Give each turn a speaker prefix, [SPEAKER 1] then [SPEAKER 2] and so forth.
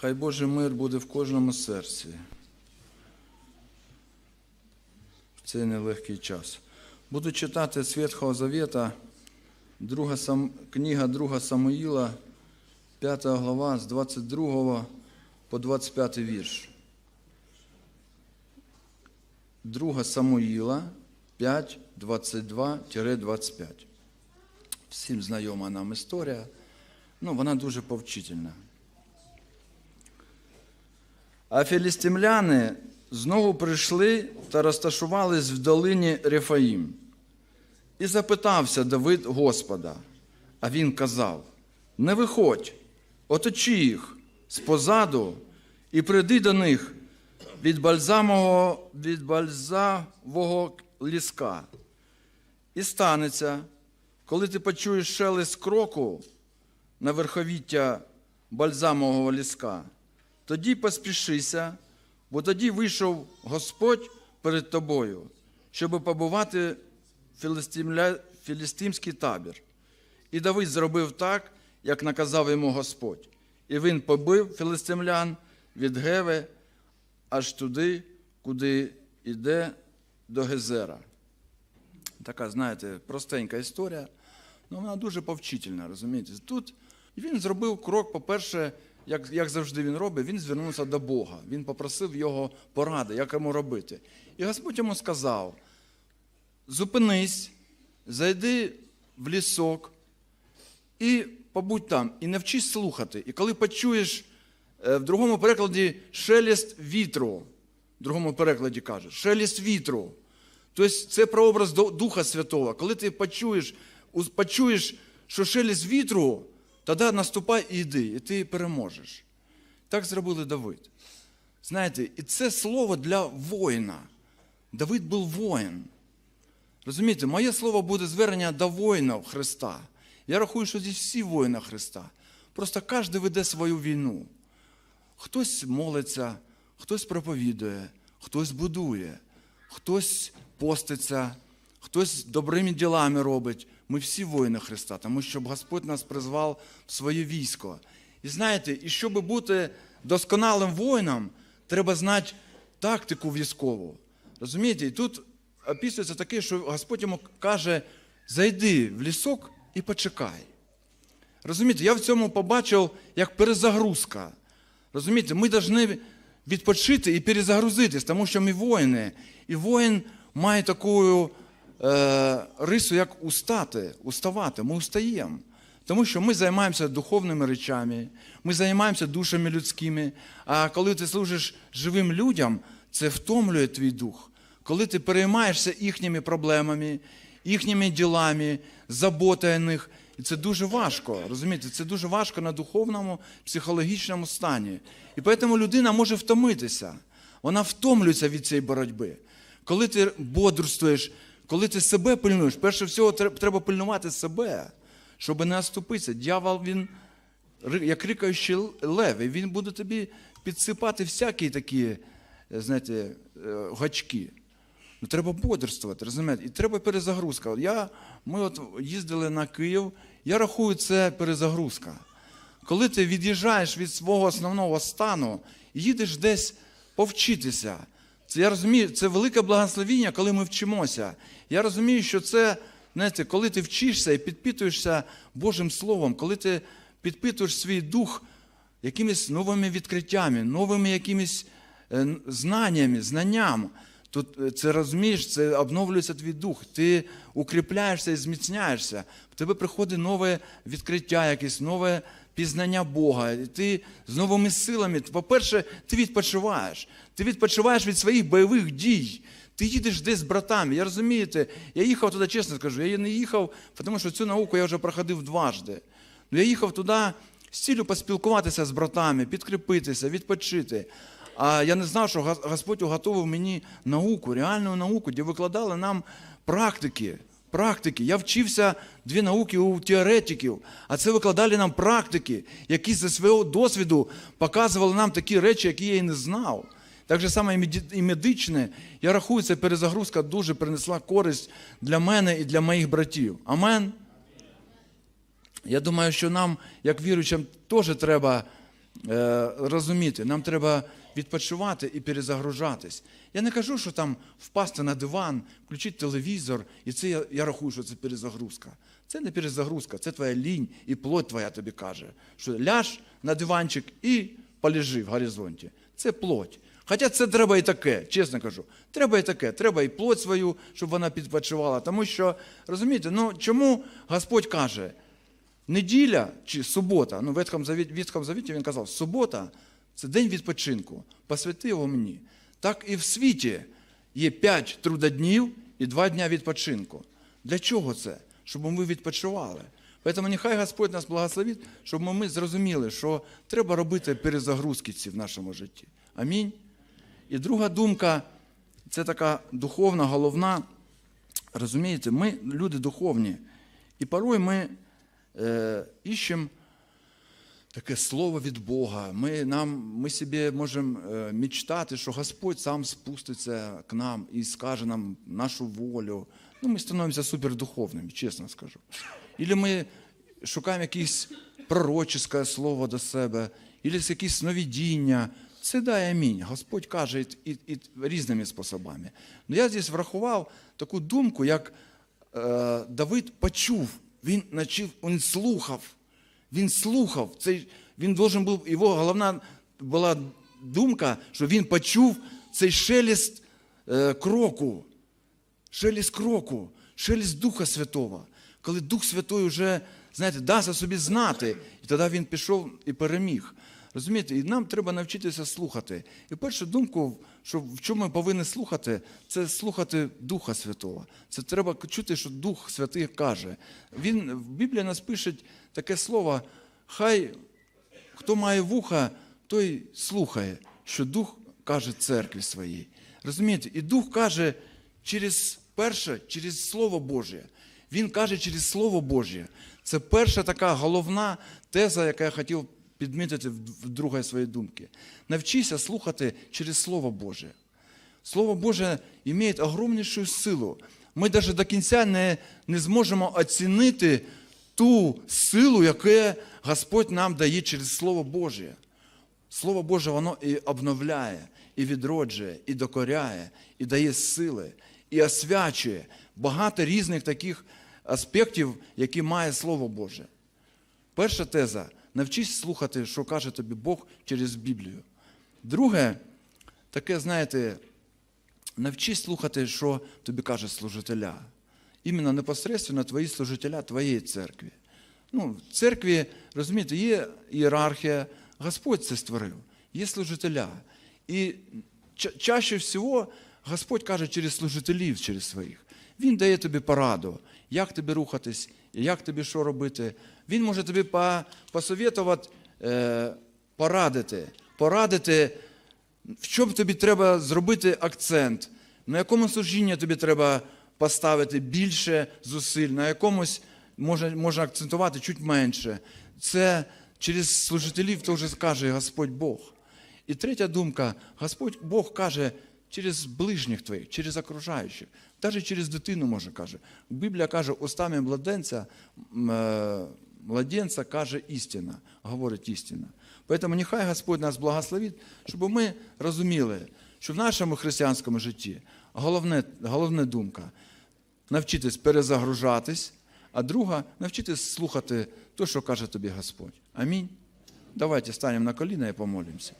[SPEAKER 1] Хай Божий мир буде в кожному серці. В цей нелегкий час. Буду читати з Ветхого Завета, друга Сам... книга 2 Самуїла, 5 глава з 22 по 25 вірш. 2 Самуїла 5, 22-25. Всім знайома нам історія. Ну, вона дуже повчительна. А філістимляни знову прийшли та розташувались в долині Рефаїм. І запитався Давид Господа, а він казав: Не виходь, оточи їх спозаду і прийди до них від бальзамового, від бальзавого ліска. І станеться, коли ти почуєш шелест кроку на верховіття бальзамового ліска, тоді поспішися, бо тоді вийшов Господь перед тобою, щоб побувати філістимля... філістимський табір. І Давид зробив так, як наказав йому Господь. І він побив філістимлян від Геви аж туди, куди йде до Гезера. Така, знаєте, простенька історія, але вона дуже повчительна, розумієте? Тут він зробив крок, по-перше, як, як завжди він робить, він звернувся до Бога. Він попросив його поради, як йому робити. І Господь йому сказав: зупинись, зайди в лісок і побудь там, і навчись слухати. І коли почуєш е, в другому перекладі шелест вітру, в другому перекладі каже, шелест вітру. Тобто це прообраз Ду- Духа Святого. Коли ти почуєш, почуєш, що шелест вітру, тоді наступай і йди, і ти переможеш. Так зробили Давид. Знаєте, і це слово для воїна. Давид був воїн. Розумієте, моє слово буде звернення до воїнів Христа. Я рахую, що здесь всі воїни Христа. Просто кожен веде свою війну. Хтось молиться, хтось проповідує, хтось будує, хтось поститься, хтось добрими ділами робить. Ми всі воїни Христа, тому що Господь нас призвав в своє військо. І знаєте, і щоб бути досконалим воїном, треба знати тактику військову. Розумієте, і тут описується таке, що Господь йому каже: зайди в лісок і почекай. Розумієте, я в цьому побачив як перезагрузка. Розумієте, ми повинні відпочити і перезагрузитись, тому що ми воїни. І воїн має таку е, рису, як устати, уставати. Ми устаємо. Тому що ми займаємося духовними речами, ми займаємося душами людськими. А коли ти служиш живим людям, це втомлює твій дух. Коли ти переймаєшся їхніми проблемами, їхніми ділами, заботою них, і це дуже важко, розумієте, це дуже важко на духовному, психологічному стані. І тому людина може втомитися. Вона втомлюється від цієї боротьби. Коли ти бодрствуєш, коли ти себе пильнуєш, перше всього треб- треба пильнувати себе, щоб не оступитися. Дьявол, він як рикаючий лев, він буде тобі підсипати всякі такі, е, знаєте, е, гачки. Ну, треба бодрствувати, розумієте? І треба перезагрузка. Я, ми от їздили на Київ, я рахую, це перезагрузка. Коли ти від'їжджаєш від свого основного стану їдеш десь повчитися, це я розумію, це велике благословіння, коли ми вчимося. Я розумію, що це, знаєте, коли ти вчишся і підпитуєшся Божим Словом, коли ти підпитуєш свій дух якимись новими відкриттями, новими якимись е, знаннями, знанням. Тут е, це розумієш, це обновлюється твій дух. Ти укріпляєшся і зміцняєшся. В тебе приходить нове відкриття, якесь нове пізнання Бога. І ти з новими силами. По-перше, ти відпочиваєш. Ти відпочиваєш від своїх бойових дій. Ти їдеш десь з братами. Я розумієте, я їхав туди, чесно скажу, я не їхав, тому що цю науку я вже проходив дважди. Ну, я їхав туди з ціллю поспілкуватися з братами, підкріпитися, відпочити. А я не знав, що Господь уготовив мені науку, реальну науку, де викладали нам практики. Практики. Я вчився дві науки у теоретиків, а це викладали нам практики, які зі свого досвіду показували нам такі речі, які я і не знав. Так же саме і медичне, я рахую, ця перезагрузка дуже принесла користь для мене і для моїх братів. Амен. Я думаю, що нам, як віруючим, теж треба е, розуміти, нам треба відпочивати і перезагружатись. Я не кажу, що там впасти на диван, включити телевізор, і це я, я рахую, що це перезагрузка. Це не перезагрузка, це твоя лінь і плоть твоя тобі каже, що ляж на диванчик і полежи в горизонті. Це плоть. Хоча це треба і таке, чесно кажу. Треба і таке, треба і плоть свою, щоб вона підпочивала. Тому що, розумієте, ну чому Господь каже, неділя чи субота, ну в Ветхому Завіті, він казав, субота це день відпочинку, посвяти його мені. Так і в світі є п'ять трудоднів і два дня відпочинку. Для чого це? Щоб ми відпочивали. Тому нехай Господь нас благословить, щоб ми зрозуміли, що треба робити перезагрузки ці в нашому житті. Амінь. І друга думка, це така духовна, головна. Розумієте, ми люди духовні. І порой ми е, іщемо таке слово від Бога. Ми, нам, ми собі можемо е, мечтати, що Господь сам спуститься к нам і скаже нам нашу волю. Ну, ми становимося супердуховними, чесно скажу. Ілі ми шукаємо якесь пророчеське слово до себе, ілі якісь сновидіння. Це дай амінь. Господь каже і, і, і різними способами. Ну я здесь врахував таку думку, як е, Давид почув, він начав, він слухав. Він слухав. Цей, він должен був, його головна була думка, що він почув цей шелест е, кроку, шелест кроку, шелест Духа Святого. Коли Дух Святой вже, знаєте, дасть собі знати, і тоді він пішов і переміг. Розумієте, і нам треба навчитися слухати. І першу думку, що в чому ми повинні слухати, це слухати Духа Святого. Це треба чути, що Дух Святий каже. Він в Біблії нас пише таке слово, хай хто має вуха, той слухає, що Дух каже церкві своїй. Розумієте, і Дух каже через перше, через Слово Боже. Він каже через Слово Боже. Це перша така головна теза, яка я хотів підмітити в другої своєї думки. Навчися слухати через Слово Боже. Слово Боже має огромнішу силу. Ми навіть до кінця не, не зможемо оцінити ту силу, яку Господь нам дає через Слово Боже. Слово Боже, воно і обновляє, і відроджує, і докоряє, і дає сили, і освячує багато різних таких аспектів, які має Слово Боже. Перша теза навчись слухати, що каже тобі Бог через Біблію. Друге, таке, знаєте, навчись слухати, що тобі каже служителя. Іменно непосередньо твої служителя твоєї церкви. Ну, в церкві, розумієте, є ієрархія, Господь це створив, є служителя. І ча- чаще всього Господь каже через служителів, через своїх. Він дає тобі пораду, як тобі рухатись, як тобі що робити. Він може тобі по- посовітувати, е, порадити, порадити, в чому тобі треба зробити акцент, на якому служінні тобі треба поставити більше зусиль, на якомусь можна, можна акцентувати чуть менше. Це через служителів теж каже Господь Бог. І третя думка: Господь Бог каже через ближніх твоїх, через окружаючих, навіть через дитину може каже. Біблія каже, устами младенця, е, младенця каже істина, говорить істина. Тому нехай Господь нас благословить, щоб ми розуміли, що в нашому християнському житті головне, головна думка навчитись перезагружатись, а друга навчитись слухати те, що каже тобі Господь. Амінь. Давайте станемо на коліна і помолимося.